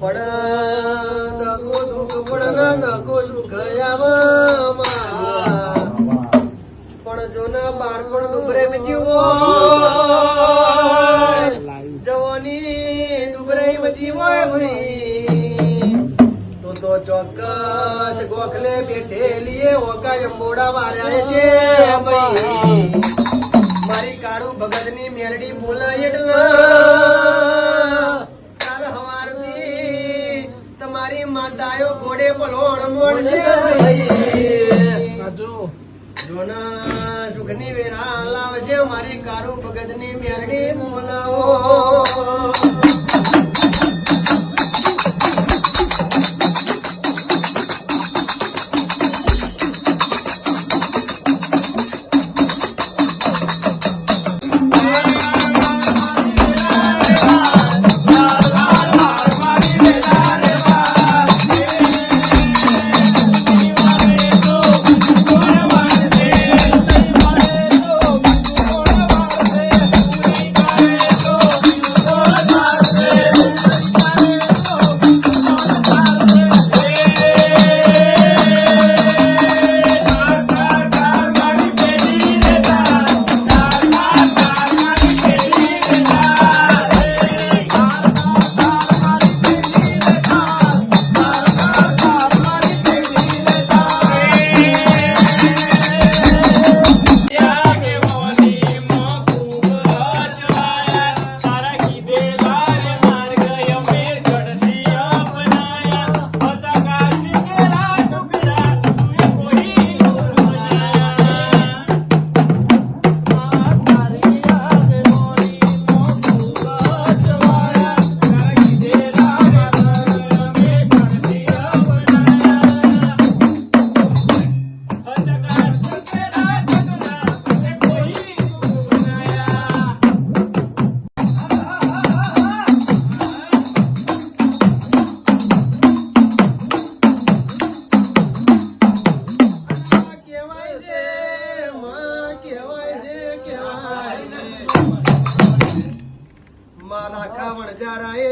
પડે દગો દુઃખ પડે ને દગો સુખ પણ જો ના બાળપણ ડુબરે જીવો જવાની ડુબરે જીવો ભાઈ તો તો ચોક્કસ ગોખલે બેઠેલી ઓકા અંબોડા માર્યા છે ભાઈ મારી કાળું ભગતની મેલડી બોલાય એટલે માતાયો ઘોડે પલોણ મોડશે જોના સુખની વેરા લાવશે મારી કારું ભગતની મેલડી બોલાવો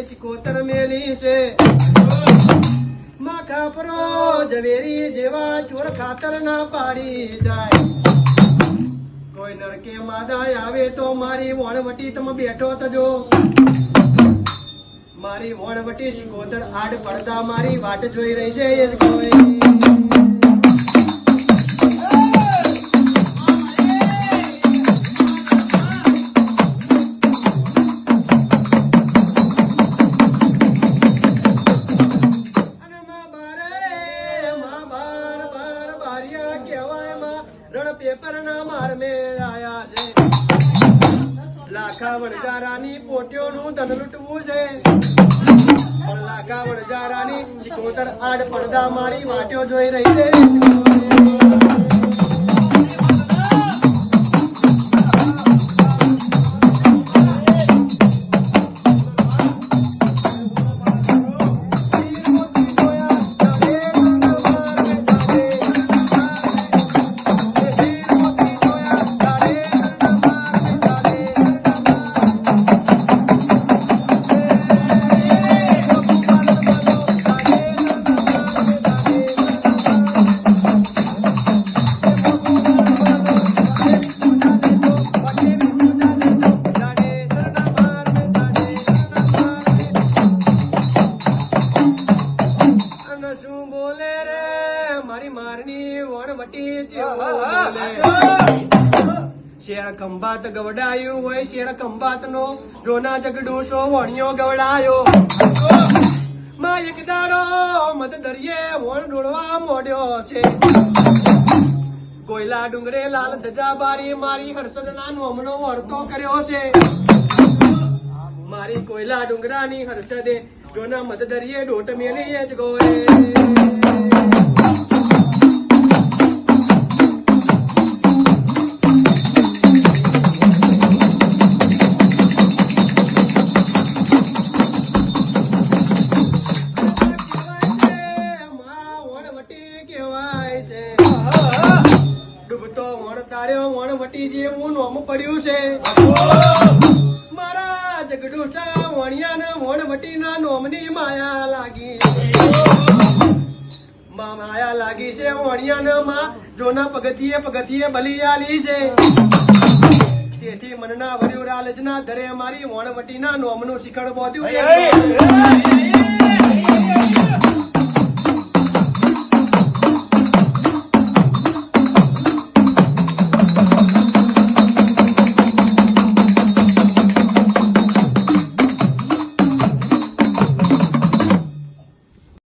શિકોતર મેલી છે. માખા પરો ઝવેરી જેવા ચોર ખાતર ના પાડી જાય. કોઈ નરકે માદાય આવે તો મારી વણવટી તમે બેઠો તજો મારી વણવટી શિકોતર આડ પડતા મારી વાટ જોઈ રહી છે એ જ કોઈ. રણ પેપર ના માર મે આયા છે. લાખા વણજારાની પોટ્યોનું ધન લૂંટવું છે. પણ લાખા વણજારાની શિકોતર આડ પડદા મારી વાટ્યો જોઈ રહી છે. ખંભાત ગવડાયું હોય શેર ખંભાત નો રોના જગડું વણિયો ગવડાયો. માં એક દાડો મત દરિયે વણ ડોળવા મોડ્યો છે. કોયલા ડુંગરે લાલ ધજા બારી મારી હર્ષદ ના નોમનો વર્તો કર્યો છે. મારી કોયલા ડુંગરાની હર્ષદે જોના મત દરિયે ડોટ મેલી જ ગોએ વણ હું નોમ પડ્યું છે. મારા જગડુસા વણિયાના વણ વટીના નોમની માયા લાગી. માયા લાગી છે વણિયાના માં જોના પગથિયે પગથિયે બલી આલી છે. તેથી મનના વર્યો રાલજના ધરે મારી વણવટીના નોમનું શિખર બોધ્યું